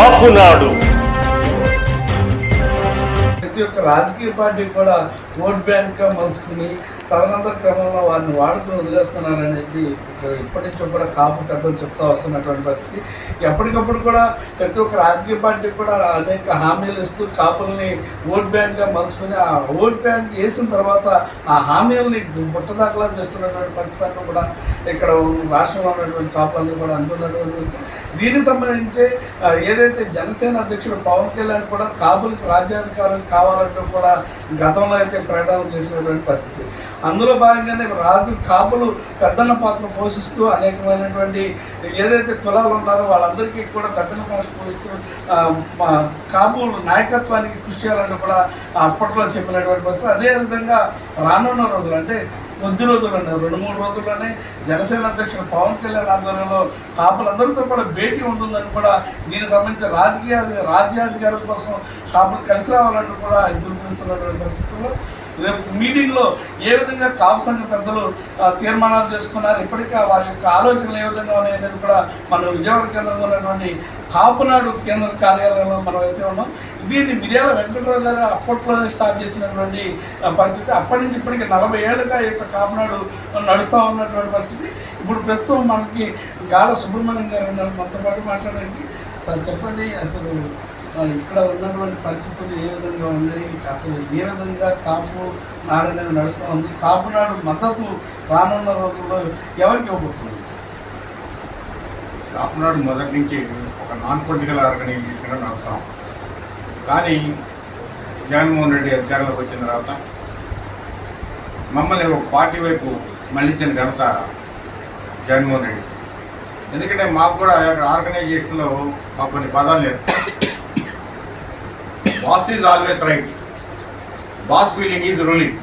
కాపునాడు ప్రతి ఒక్క రాజకీయ పార్టీ కూడా ఓట్ బ్యాంక్గా మలుచుకుని తదనంతర క్రమంలో వారిని వాడుకుని వదిలేస్తున్నారనేది ఇక్కడ ఇప్పటి నుంచి కూడా కాపు పెద్దలు చెప్తా వస్తున్నటువంటి పరిస్థితి. ఎప్పటికప్పుడు కూడా ప్రతి ఒక్క రాజకీయ పార్టీ కూడా అనేక హామీలు ఇస్తూ కాపుల్ని ఓట్ బ్యాంక్గా మలుచుకుని ఆ ఓట్ బ్యాంక్ వేసిన తర్వాత ఆ హామీలని బుట్టదాఖలా చేస్తున్నటువంటి పరిస్థితి కూడా ఇక్కడ రాష్ట్రంలో ఉన్నటువంటి కాపులన్నీ కూడా అంటున్నటువంటి పరిస్థితి. దీనికి సంబంధించి ఏదైతే జనసేన అధ్యక్షుడు పవన్ కళ్యాణ్ కూడా కాపులకు రాజ్యాధికారం కావాలంటూ కూడా గతంలో అయితే ప్రకటన చేసినటువంటి పరిస్థితి. అందులో భాగంగానే రాజు కాపులు పెద్దన్న పాత్ర పోషిస్తూ అనేకమైనటువంటి ఏదైతే కులాలు ఉన్నారో వాళ్ళందరికీ కూడా పెద్దన్న పాత్ర పోషిస్తూ కాపు నాయకత్వానికి కృషి చేయాలంటే కూడా అప్పట్లో చెప్పినటువంటి పరిస్థితి. అదేవిధంగా రానున్న రోజులు అంటే కొద్ది రోజుల్లోనే రెండు మూడు రోజుల్లోనే జనసేన అధ్యక్షుడు పవన్ కళ్యాణ్ ఆధ్వర్యంలో కాపులందరితో కూడా భేటీ ఉంటుందని కూడా దీనికి సంబంధించిన రాజకీయ రాజ్యాధికారుల కోసం కాపులు కలిసి రావాలంటూ కూడా ఆయన పిలుపునిస్తున్నటువంటి పరిస్థితుల్లో రేపు మీటింగ్లో ఏ విధంగా కాపు సంఘ పెద్దలు తీర్మానాలు చేసుకున్నారు ఇప్పటికీ వారి యొక్క ఆలోచనలు ఏ విధంగా ఉన్నాయి అనేది కూడా మన విజయవాడ కేంద్రంలో ఉన్నటువంటి కాపునాడు కేంద్ర కార్యాలయంలో మనం అయితే ఉన్నాం. దీన్ని మిర్యాల వెంకటరావు గారు అప్పట్లోనే స్టార్ట్ చేసినటువంటి పరిస్థితి అప్పటి నుంచి ఇప్పటికి నలభై ఏళ్ళుగా ఈ యొక్క కాపునాడు నడుస్తూ ఉన్నటువంటి పరిస్థితి. ఇప్పుడు ప్రస్తుతం మనకి గాల సుబ్రహ్మణ్యం గారు ఉన్నారు. మనతో పాటు మాట్లాడడానికి. సార్ చెప్పండి. అసలు ఇక్కడ ఉన్నటువంటి పరిస్థితులు ఏ విధంగా ఉన్నాయి? అసలు ఏ విధంగా కాపు నాడు అనేది నడుస్తూ ఉంది? కాపు నాడు మద్దతు రానున్న రోజుల్లో ఎవరికి ఇవ్వబోతుంది? కాపునాడు మొదటి నుంచి ఒక నాన్ పొలిటికల్ ఆర్గనైజేషన్గా నడుస్తాం. కానీ జగన్మోహన్ రెడ్డి అధికారంలోకి వచ్చిన తర్వాత మమ్మల్ని ఒక పార్టీ వైపు మళ్ళించిన ఘనత జగన్మోహన్ రెడ్డి. ఎందుకంటే మాకు కూడా ఆర్గనైజేషన్లో మాకు కొన్ని పదాలు లేదు boss is always right boss feeling is ruling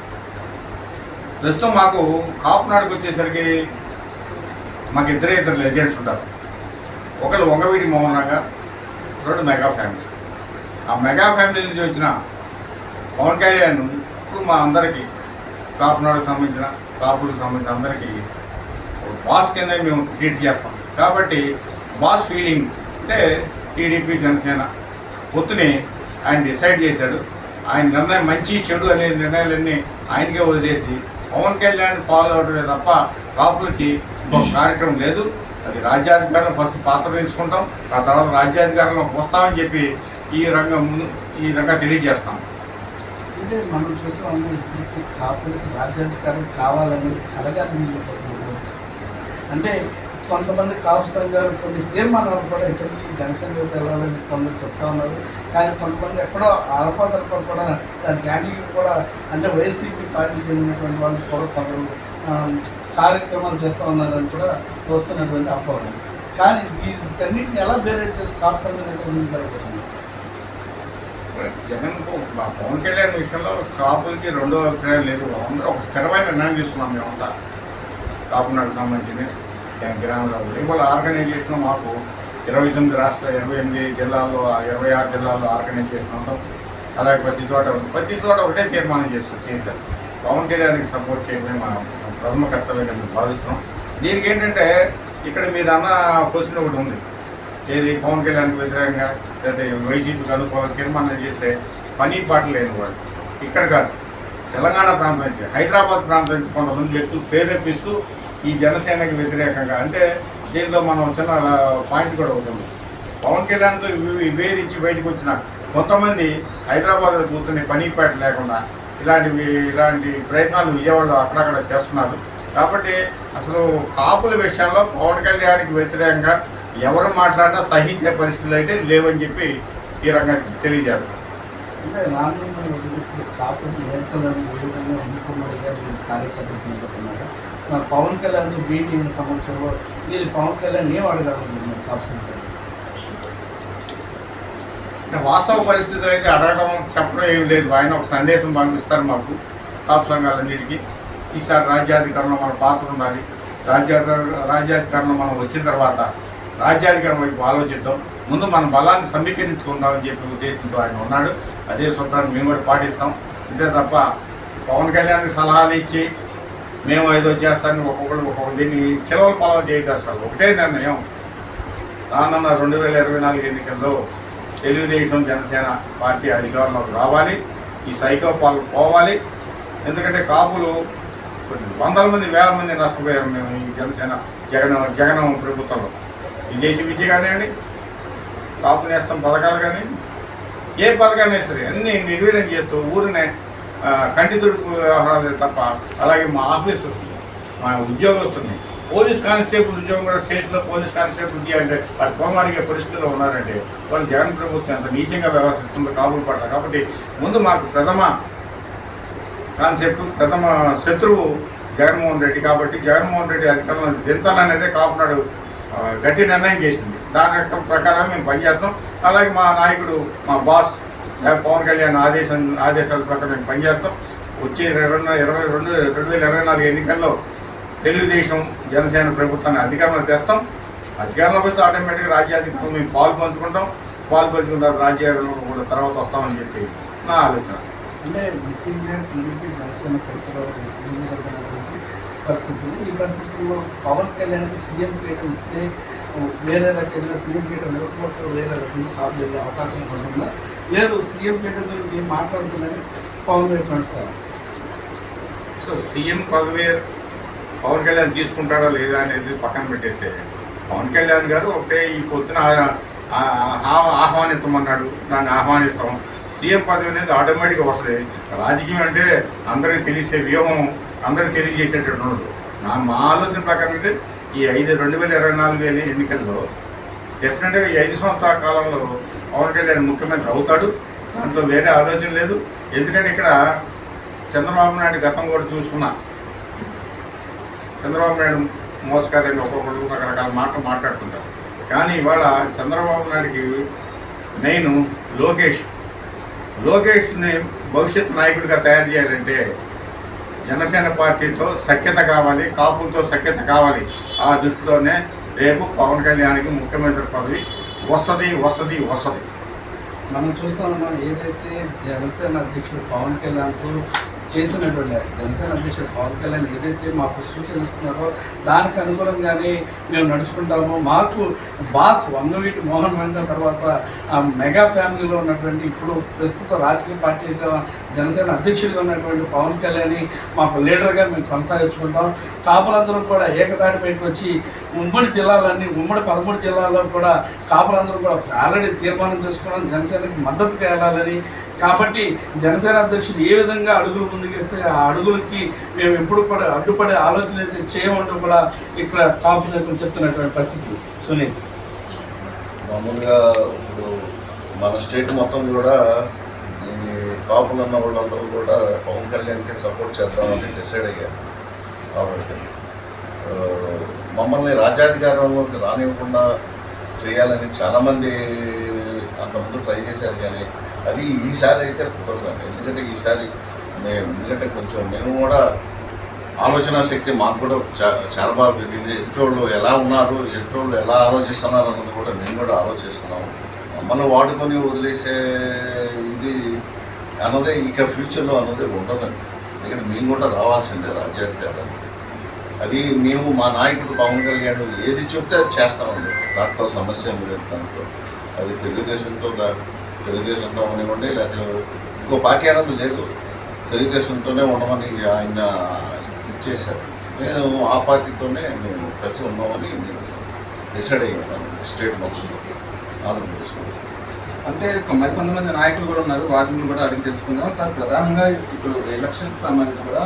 ప్రస్తుతం మాకు కాపునాడుకు వచ్చేసరికి మాకు ఇద్దరే ఇద్దరు లెజెండ్స్ ఉంటారు. ఒకళ్ళు వంగవీటి మౌనంగా రెండు మెగా ఫ్యామిలీ ఆ మెగా ఫ్యామిలీ నుంచి వచ్చిన పవన్ కళ్యాణ్ ఇప్పుడు మా అందరికీ కాపునాడుకు సంబంధించిన కాపులకు సంబంధించిన అందరికీ బాస్ కింద మేము ట్రీట్ చేస్తాం. కాబట్టి బాస్ ఫీలింగ్ అంటే టీడీపీ జనసేన పొత్తుని ఆయన డిసైడ్ చేశాడు. ఆయన నిర్ణయం మంచి చెడు అనే నిర్ణయాలన్నీ ఆయనకే వదిలేసి పవన్ కళ్యాణ్ ఫాలో అవడమే తప్ప కాపులకి ఇంకొక కార్యక్రమం లేదు. అది రాజ్యాధికారం ఫస్ట్ పాత్ర తీసుకుంటాం. ఆ తర్వాత రాజ్యాధికారంలో వస్తామని చెప్పి ఈ రంగం ముందు ఈ రంగం తెలియజేస్తాం. అంటే మనం చూస్తూ ఉన్నాం ఇప్పటికీ కాపులకి రాజ్యాధికారం కావాలని కలగాలి అంటే కొంతమంది కాపు సంఘాలు కొన్ని తీర్మానాలు కూడా ఇప్పటికీ జనసంఘకు వెళ్ళాలని కొందరు చెప్తా ఉన్నారు. కానీ కొంతమంది ఎక్కడో అల్పదల్ప కూడా దాని గ్యాంటీకి కూడా అంటే వైసీపీ పార్టీ చెందినటువంటి వాళ్ళు కూడా కొందరు కార్యక్రమాలు చేస్తూ ఉన్నారని కూడా వస్తున్నటువంటి అపోహం కానీ వీటన్నిటిని ఎలా బేరేజ్ చేసి కాపు సంఘం అయితే జరుగుతుంది జగన్ పవన్ కళ్యాణ్ విషయంలో కాపులకి రెండో అభిప్రాయం లేదు. అందరూ ఒక స్థిరమైన నిర్ణయం తీసుకున్నాం మేమంతా. కాపునాడుకు సంబంధించి గ్రామంలో ఇవాళ చేసినాం మాకు. ఇరవై తొమ్మిది రాష్ట్ర ఇరవై ఎనిమిది జిల్లాల్లో ఇరవై ఆరు జిల్లాల్లో ఆర్గనైజ్ చేసినాం అలాగే ప్రతి చోట ప్రతి చోట ఒకటే తీర్మానం చేస్తాం చేశారు. పవన్ కళ్యాణ్కి సపోర్ట్ చేయడమే మా మా ప్రథమ కర్తవ్యంగా మేము భావిస్తున్నాం. దీనికి ఏంటంటే ఇక్కడ మీరు అన్న క్వశ్చన్ ఒకటి ఉంది. ఏది? పవన్ కళ్యాణ్కి వ్యతిరేకంగా లేదా వైసీపీకి అనుకూలంగా తీర్మానం చేస్తే పని పాట లేని వాళ్ళు ఇక్కడ కాదు. తెలంగాణ ప్రాంతం నుంచి హైదరాబాద్ ప్రాంతం నుంచి కొంతమంది వ్యక్తులు ప్రేరేపిస్తూ ఈ జనసేనకి వ్యతిరేకంగా. అంటే దీంట్లో మనం చిన్న పాయింట్ కూడా ఉంటుంది పవన్ కళ్యాణ్తో విభేదించి బయటకు వచ్చిన కొంతమంది హైదరాబాద్లో కూర్చొని పని లేకుండా ఇలాంటివి ఇలాంటి ప్రయత్నాలు విజయవాడలో అక్కడక్కడ చేస్తున్నారు. కాబట్టి అసలు కాపుల విషయంలో పవన్ కళ్యాణ్కి వ్యతిరేకంగా ఎవరు మాట్లాడినా సహించే పరిస్థితులు అయితే లేవని చెప్పి ఈ రంగానికి తెలియజేస్తారు అంటే రానున్న ఇప్పుడు కాపు నేతలను ఏ చేయబోతున్నారు పవన్ కళ్యాణ్ భేటీ సంవత్సరంలో నేను పవన్ కళ్యాణ్ ఏం అడగాలనుకుంటున్నాను కాపు అంటే వాస్తవ పరిస్థితులు అయితే అడగడం చెప్పడం ఏం లేదు. ఆయన ఒక సందేశం పంపిస్తారు మాకు కాపు సంఘాలన్నిటికీ. ఈసారి రాజ్యాధికారంలో మన పాత్ర ఉండాలి. రాజ్యాధికార రాజ్యాధికారంలో మనం వచ్చిన తర్వాత రాజ్యాధికారం వైపు ఆలోచిద్దాం. ముందు మన బలాన్ని సమీకరించుకుందామని చెప్పి ఉద్దేశంతో ఆయన ఉన్నాడు. అదే సూత్రాన్ని మేము కూడా పాటిస్తాం. అంతే తప్ప పవన్ కళ్యాణ్ సలహాలు ఇచ్చి మేము ఏదో చేస్తాను ఒక్కొక్కరు ఒక్కొక్క దీన్ని చిలవలు పొలం చేయదు అసలు ఒకటే నిర్ణయం. రానున్న రెండు వేల ఇరవై నాలుగు ఎన్నికల్లో తెలుగుదేశం జనసేన పార్టీ అధికారంలోకి రావాలి. ఈ సైకో పాలు పోవాలి. ఎందుకంటే కాపులు కొన్ని వందల మంది వేల మంది నష్టపోయారు మేము ఈ జనసేన జగన్ జగన్ ప్రభుత్వంలో. విదేశీ విద్య కానివ్వండి కాపు నేస్తం పథకాలు కానీ ఏ పథకాన్ని సరే అన్ని నిర్వీర్యం చేస్తూ ఊరినే ఖండితుడు కంటి వ్యవహారాలు తప్ప అలాగే మా ఆఫీసర్స్ మా ఉద్యోగం వస్తుంది. పోలీస్ కానిస్టేబుల్ ఉద్యోగం కూడా స్టేట్లో పోలీస్ కానిస్టేబుల్ ఉద్యోగం అంటే వాడు కోమాడిగే పరిస్థితిలో ఉన్నారంటే వాళ్ళు జగన్ ప్రభుత్వం ఎంత నీచంగా వ్యవహరిస్తుందో కాపుల పడ్డారు కాబట్టి ముందు మాకు ప్రథమ కాన్సెప్ట్ ప్రథమ శత్రువు జగన్మోహన్ రెడ్డి కాబట్టి జగన్మోహన్ రెడ్డి అధికారంలో దించాలనేదే కాపునాడు గట్టి నిర్ణయం చేసింది. దాని ప్రకారం మేము పనిచేస్తాం. అలాగే మా నాయకుడు మా బాస్ పవన్ కళ్యాణ్ ఆదేశం ఆదేశాల ప్రకారం మేము పనిచేస్తాం. వచ్చే రెండు ఇరవై రెండు రెండు వేల ఇరవై నాలుగు ఎన్నికల్లో తెలుగుదేశం జనసేన ప్రభుత్వాన్ని అధికారంలో తెస్తాం. అధికారంలోకి వస్తే ఆటోమేటిక్గా రాజ్యాధికారంలో మేము పాలు పంచుకుంటాం. పాలు పంచుకున్న తర్వాత రాజ్యాధికారంలో కూడా తర్వాత వస్తామని చెప్పి నా ఆలోచన. అంటే ముఖ్యంగా టీడీపీ జనసేన ప్రభుత్వం పరిస్థితి పరిస్థితులు ఈ పరిస్థితుల్లో పవన్ కళ్యాణ్కి సీఎం పీఠం ఇస్తే వేరే రకంగా సీఎం పీఠం ఇవ్వకపోతే వేరే రకంగా కాపు అవకాశం ఉంటుందా లేదు సీఎం పీఠం గురించి మాట్లాడుతుందని పవన్ వైపు నడుస్తారు సో సీఎం పదవి పవన్ కళ్యాణ్ తీసుకుంటాడా లేదా అనేది పక్కన పెట్టేస్తే పవన్ కళ్యాణ్ గారు ఒకటే ఈ పొద్దున ఆహ్వానిస్తామన్నాడు దాన్ని ఆహ్వానిస్తాం. సీఎం పదవి అనేది ఆటోమేటిక్గా వస్తుంది. రాజకీయం అంటే అందరికీ తెలిసే వ్యూహం అందరూ తెలియజేసేటట్టు ఉండదు. నా మా ఆలోచన ప్రకారం అంటే ఈ ఐదు రెండు వేల ఇరవై నాలుగు వేల ఎన్నికల్లో డెఫినెట్గా ఈ ఐదు సంవత్సరాల కాలంలో పవన్ కళ్యాణ్ ముఖ్యమంత్రి అవుతాడు. దాంట్లో వేరే ఆలోచన లేదు. ఎందుకంటే ఇక్కడ చంద్రబాబు నాయుడు గతం కూడా చూసుకున్నా. చంద్రబాబు నాయుడు మోసకార్యంగా ఒక్కొక్కరు రకరకాల మాటలు మాట్లాడుతుంటారు. కానీ ఇవాళ చంద్రబాబు నాయుడికి నేను లోకేష్. లోకేష్ని భవిష్యత్ నాయకుడిగా తయారు చేయాలంటే జనసేన పార్టీతో సఖ్యత కావాలి కాపులతో సఖ్యత కావాలి ఆ దృష్టిలోనే రేపు పవన్ కళ్యాణ్కి ముఖ్యమంత్రి పదవి వస్తుంది వస్తుంది వస్తుంది. మనం చూస్తా ఉన్నాం ఏదైతే జనసేన అధ్యక్షుడు పవన్ కళ్యాణ్కు చేసినటువంటి జనసేన అధ్యక్షుడు పవన్ కళ్యాణ్ ఏదైతే మాకు సూచన ఇస్తున్నారో దానికి అనుగుణంగానే మేము నడుచుకుంటాము. మాకు బాస్ వంగవీటి మోహన్ రంగ తర్వాత ఆ మెగా ఫ్యామిలీలో ఉన్నటువంటి ఇప్పుడు ప్రస్తుత రాజకీయ పార్టీగా జనసేన అధ్యక్షుడిగా ఉన్నటువంటి పవన్ కళ్యాణ్ మాకు లీడర్గా మేము కొనసాగించుకుంటాం. కాపులందరూ కూడా ఏకతాటి పైకి వచ్చి ఉమ్మడి జిల్లాలన్నీ ఉమ్మడి పదమూడు జిల్లాల్లో కూడా కాపులందరూ కూడా ఆల్రెడీ తీర్మానం చేసుకున్నాం. జనసేనకి మద్దతుగా వెళ్ళాలని కాబట్టి జనసేన అధ్యక్షుడు ఏ విధంగా అడుగులు ముందుకేస్తే ఆ అడుగులకి మేము ఎప్పుడు పడే అడ్డుపడే ఆలోచన అయితే చేయమంటూ కూడా ఇక్కడ కాపు నేతలు చెప్తున్నటువంటి పరిస్థితి. సునీల్. మామూలుగా ఇప్పుడు మన స్టేట్ మొత్తం కూడా ఈ కాపులు ఉన్న వాళ్ళందరూ కూడా పవన్ కళ్యాణ్కి సపోర్ట్ చేద్దామని డిసైడ్ అయ్యారు. కాబట్టి మమ్మల్ని రాజ్యాధికారంలోకి రానివ్వకుండా చేయాలని చాలామంది అంతకుముందు ట్రై చేశారు కానీ అది ఈసారి అయితే కుదరదండి ఎందుకంటే ఈసారి మేము ఎందుకంటే కొంచెం మేము కూడా ఆలోచన శక్తి మాకు కూడా చా- చాలా బాగా పెరిగింది. ఎదుటోళ్ళు ఎలా ఉన్నారు ఎదుటోళ్ళు ఎలా ఆలోచిస్తున్నారు అన్నది కూడా మేము కూడా ఆలోచిస్తున్నాము మనం వాడుకొని వదిలేసే ఇది అన్నదే ఇంకా ఫ్యూచర్లో అన్నది ఉండదండి ఎందుకంటే మేము కూడా రావాల్సిందే రాజ్యాధికారాన్ని అది మేము మా నాయకుడు పవన్ కళ్యాణ్ ఏది చెప్తే అది చేస్తామండి. దాంట్లో సమస్య లేదు దాంట్లో. అది తెలుగుదేశంతో దా- తెలుగుదేశంతో ఉండనివ్వండి లేకపోతే ఇంకో పార్టీ అనేది లేదు. తెలుగుదేశంతోనే ఉండమని ఆయన ఇచ్చేశారు. నేను ఆ పార్టీతోనే మేము కలిసి ఉన్నామని నేను డిసైడ్ అయ్యి ఉన్నాను స్టేట్ మొత్తం ఆంధ్రప్రదేశ్లో. అంటే మరి కొంతమంది నాయకులు కూడా ఉన్నారు. వాటిని కూడా అడిగి తెలుసుకుందాం. సార్ ప్రధానంగా ఇప్పుడు ఎలక్షన్కి సంబంధించి కూడా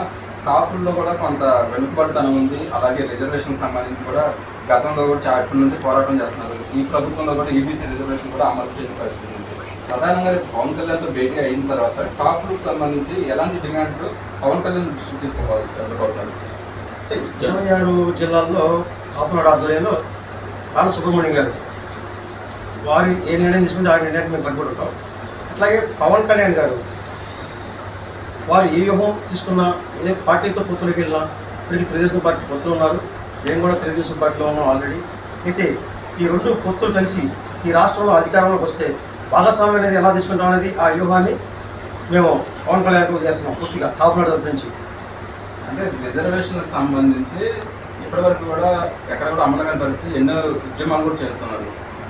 కాపుల్లో కూడా కొంత వెనుకబడితనం ఉంది. అలాగే రిజర్వేషన్ సంబంధించి కూడా గతంలో కూడా చాలా నుంచి పోరాటం చేస్తున్నారు. ఈ ప్రభుత్వంలో కూడా ఈబీసీ రిజర్వేషన్ కూడా అమలు చేయడం పరిస్థితి ప్రధానంగా రేపు పవన్ కళ్యాణ్తో భేటీ అయిన తర్వాత కాపులకు సంబంధించి ఎలాంటి డిమాండ్లు పవన్ కళ్యాణ్ దృష్టి తీసుకోవాలి ఇరవై ఆరు జిల్లాల్లో కాపునాడు ఆధ్వర్యంలో కాల సుబ్రహ్మణ్యం గారు వారి ఏ నిర్ణయం తీసుకుంటే ఆ నిర్ణయానికి మేము కట్టుబడి అట్లాగే పవన్ కళ్యాణ్ గారు వారు ఏ వ్యూహం తీసుకున్నా ఏ పార్టీతో పొత్తులకు వెళ్ళినా ఇప్పటికీ తెలుగుదేశం పార్టీ పొత్తులు ఉన్నారు. మేము కూడా తెలుగుదేశం పార్టీలో ఉన్నాం ఆల్రెడీ. అయితే ఈ రెండు పొత్తులు కలిసి ఈ రాష్ట్రంలో అధికారంలోకి వస్తే భాగస్వామ్యం అనేది ఎలా తీసుకుంటాం అనేది ఆ వ్యూహాన్ని మేము పవన్ కళ్యాణ్కి వదిలేస్తున్నాం పూర్తిగా తరపు నుంచి. అంటే రిజర్వేషన్లకు సంబంధించి ఇప్పటివరకు కూడా ఎక్కడ కూడా అమలు కాని పరిస్థితి ఎన్నో ఉద్యమాలు కూడా చేస్తున్నారు.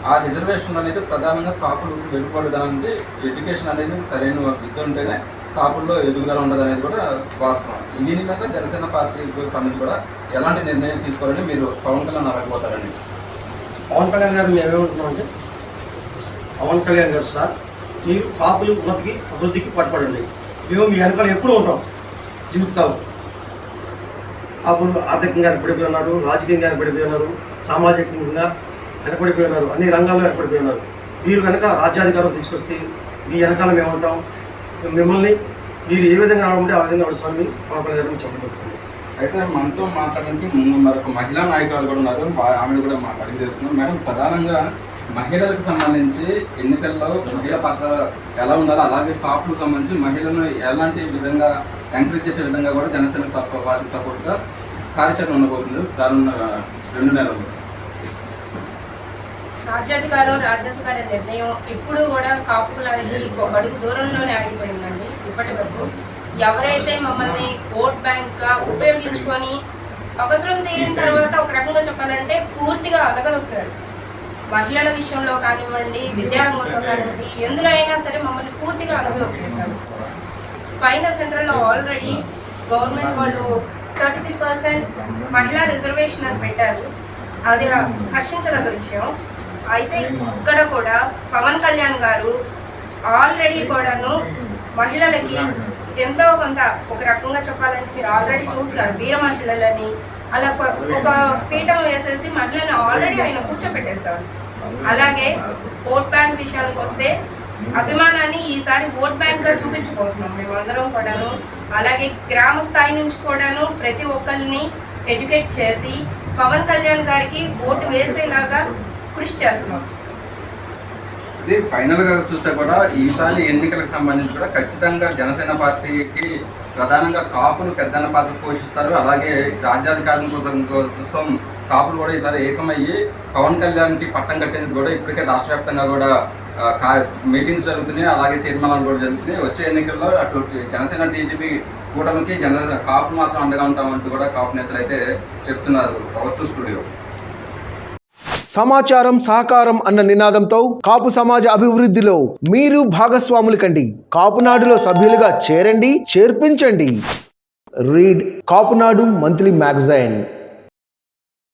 ఆ రిజర్వేషన్ అనేది ప్రధానంగా కాపులు వెనుకబడదానికి ఎడ్యుకేషన్ అనేది సరైన విద్య ఉంటేనే కాపుల్లో ఎదుగుదల ఉండదు అనేది కూడా వాస్తవం. దీని మీద జనసేన పార్టీకి సంబంధించి కూడా ఎలాంటి నిర్ణయం తీసుకోవాలని మీరు పవన్ కళ్యాణ్ అడగబోతారండి? పవన్ కళ్యాణ్ గారు మేము ఏమంటున్నామంటే పవన్ కళ్యాణ్ గారు సార్ మీరు కాపులు ఉన్నతికి అభివృద్ధికి పట్టుబడండి మేము మీ వెనకాల ఎప్పుడూ ఉంటాం. జీవితకాలం. కాపులు ఆర్థికంగా వెనకబడిపోయి ఉన్నారు రాజకీయంగా వెనకబడిపోయి ఉన్నారు సామాజికంగా వెనకబడిపోయి ఉన్నారు అన్ని రంగాల్లో వెనకబడిపోయి ఉన్నారు. మీరు కనుక రాజ్యాధికారం తీసుకొస్తే మీ వెనకాల మేము ఉంటాం. మిమ్మల్ని మీరు ఏ విధంగా రావాలంటే ఆ విధంగా నడుస్తామని పవన్ కళ్యాణ్ గారు చెప్పబడుతుంది అయితే మనతో మాట్లాడడానికి ముందు మరొక మహిళా నాయకురాలు కూడా ఉన్నారు. ఆమె ఆమెను కూడా మాట్లాడి చేస్తున్నాం మేడం ప్రధానంగా మహిళలకు సంబంధించి ఎన్నికల్లో మహిళ పాత్ర ఎలా ఉండాలో అలాగే కాపులకు సంబంధించి మహిళలను ఎలాంటి విధంగా ఎంకరేజ్ చేసే విధంగా కూడా జనసేన వారికి సపోర్ట్గా కార్యాచరణ ఉండబోతుంది. రానున్న రెండు నెలలు రాజ్యాధికారం రాజ్యాధికార నిర్ణయం ఇప్పుడు కూడా కాపుకులకి అనేది అడుగు దూరంలోనే ఆగిపోయిందండి ఇప్పటి వరకు. ఎవరైతే మమ్మల్ని ఓట్ బ్యాంక్గా ఉపయోగించుకొని అవసరం తీరిన తర్వాత ఒక రకంగా చెప్పాలంటే పూర్తిగా అలగలొక్కారు మహిళల విషయంలో కానివ్వండి విద్యారంగంలో కానివ్వండి ఎందులో అయినా సరే మమ్మల్ని పూర్తిగా అలగదొక్కేశారు పైన సెంట్రల్లో ఆల్రెడీ గవర్నమెంట్ వాళ్ళు థర్టీ త్రీ పర్సెంట్ మహిళా రిజర్వేషన్ అని పెట్టారు. అది హర్షించదగ్గ విషయం. అయితే ఇక్కడ కూడా పవన్ కళ్యాణ్ గారు ఆల్రెడీ కూడాను మహిళలకి ఎంతో కొంత ఒక రకంగా చెప్పాలంటే మీరు ఆల్రెడీ చూస్తున్నారు. వీర మహిళలని అలా ఒక- ఒక పీఠం వేసేసి మహిళని ఆల్రెడీ ఆయన కూర్చోపెట్టేశారు అలాగే ఓట్ బ్యాంక్ విషయానికి వస్తే అభిమానాన్ని ఈసారి ఓట్ బ్యాంక్గా చూపించబోతున్నాం మేమందరం కూడాను. అలాగే గ్రామ స్థాయి నుంచి కూడాను ప్రతి ఒక్కరిని ఎడ్యుకేట్ చేసి పవన్ కళ్యాణ్ గారికి ఓటు వేసేలాగా కృషి చేస్తున్నాం. ఇది ఫైనల్గా చూస్తే కూడా ఈసారి ఎన్నికలకు సంబంధించి కూడా ఖచ్చితంగా జనసేన పార్టీకి ప్రధానంగా కాపులు పెద్దన్న పాత్ర పోషిస్తారు. అలాగే రాజ్యాధికారం కోసం కోసం కాపులు కూడా ఈసారి ఏకమయ్యి పవన్ కళ్యాణ్కి పట్టం కట్టేందుకు కూడా ఇప్పటికే రాష్ట్ర వ్యాప్తంగా కూడా కా- మీటింగ్స్ జరుగుతున్నాయి అలాగే తీర్మానాలు కూడా జరుగుతున్నాయి. వచ్చే ఎన్నికల్లో అటు జనసేన టీడీపీ కూటమికి జన కాపు మాత్రం అండగా ఉంటామంటూ కూడా కాపు నేతలు అయితే చెప్తున్నారు. Cover studio. సమాచారం సహకారం అన్న నినాదంతో కాపు సమాజ అభివృద్ధిలో మీరు భాగస్వాములు కండి. కాపునాడులో సభ్యులుగా చేరండి చేర్పించండి. Read Kapunadu monthly magazine.